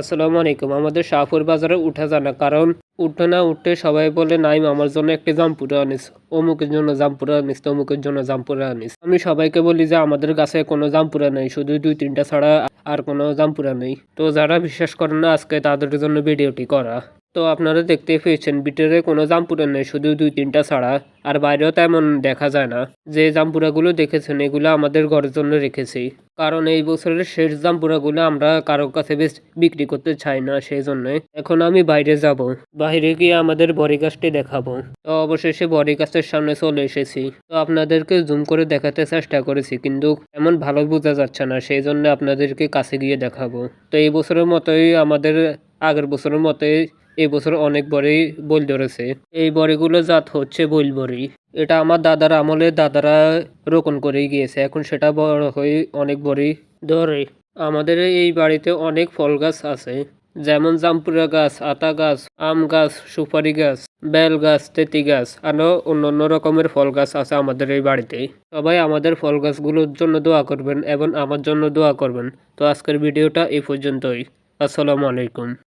আসসালামু আলাইকুম। আমাদের শাহপুর বাজারে উঠে যায় না, কারণ উঠে না, উঠে সবাই বলে, নাইম, আমার জন্য একটি জামপুরা আনিস। অমুকের জন্য জামপুরা আনিস অমুকের জন্য জামপুরা আনিস। আমি সবাইকে বলি যে, আমাদের কাছে কোনো জামপুরা নেই, শুধু দুই, তিনটা ছাড়া আর কোনো জামপুরা নেই। তো যারা বিশ্বাস করেন না, আজকে তাদের জন্য ভিডিওটি করা। তো আপনারা দেখতে পেয়েছেন ভিতরে কোনো জামপুরা নেই, শুধু দুই তিনটা ছাড়া। আর বাইরেও তেমন দেখা যায় না। যে জামপুরাগুলো দেখেছেন, এগুলো আমাদের ঘরের জন্য রেখেছি। কারণ এই বছরের শেষ জামপুরাগুলো আমরা কারোর কাছে বেশ বিক্রি করতে চাই না, সেই জন্য এখন আমি বাইরে যাব। বাইরে গিয়ে আমাদের বড়ি গাছটি দেখাবো। তো অবশেষে বড়ি গাছের সামনে চলে এসেছি। তো আপনাদেরকে জুম করে দেখাতে চেষ্টা করেছি, কিন্তু এমন ভালো বোঝা যাচ্ছে না, সেই জন্য আপনাদেরকে কাছে গিয়ে দেখাবো। তো এই বছরের মতোই আমাদের আগের বছরের মতোই এই বছর অনেক বড়ি বই ধরেছে। এই বড়িগুলো জাত হচ্ছে বইল বড়ি। এটা আমার দাদার আমলে দাদারা রোপণ করে গিয়েছে। এখন সেটা বড় হয়ে অনেক বড়ি ধরে। আমাদের এই বাড়িতে অনেক ফল গাছ আছে। যেমন জামপুরা গাছ, আতা গাছ, আম গাছ, সুপারি গাছ, বেল গাছ, তেঁতি গাছ আরও অন্য অন্য রকমের ফল গাছ আছে আমাদের এই বাড়িতে। সবাই আমাদের ফল গাছগুলোর জন্য দোয়া করবেন এবং আমার জন্য দোয়া করবেন। তো আজকের ভিডিওটা এই পর্যন্তই। আসসালামু আলাইকুম।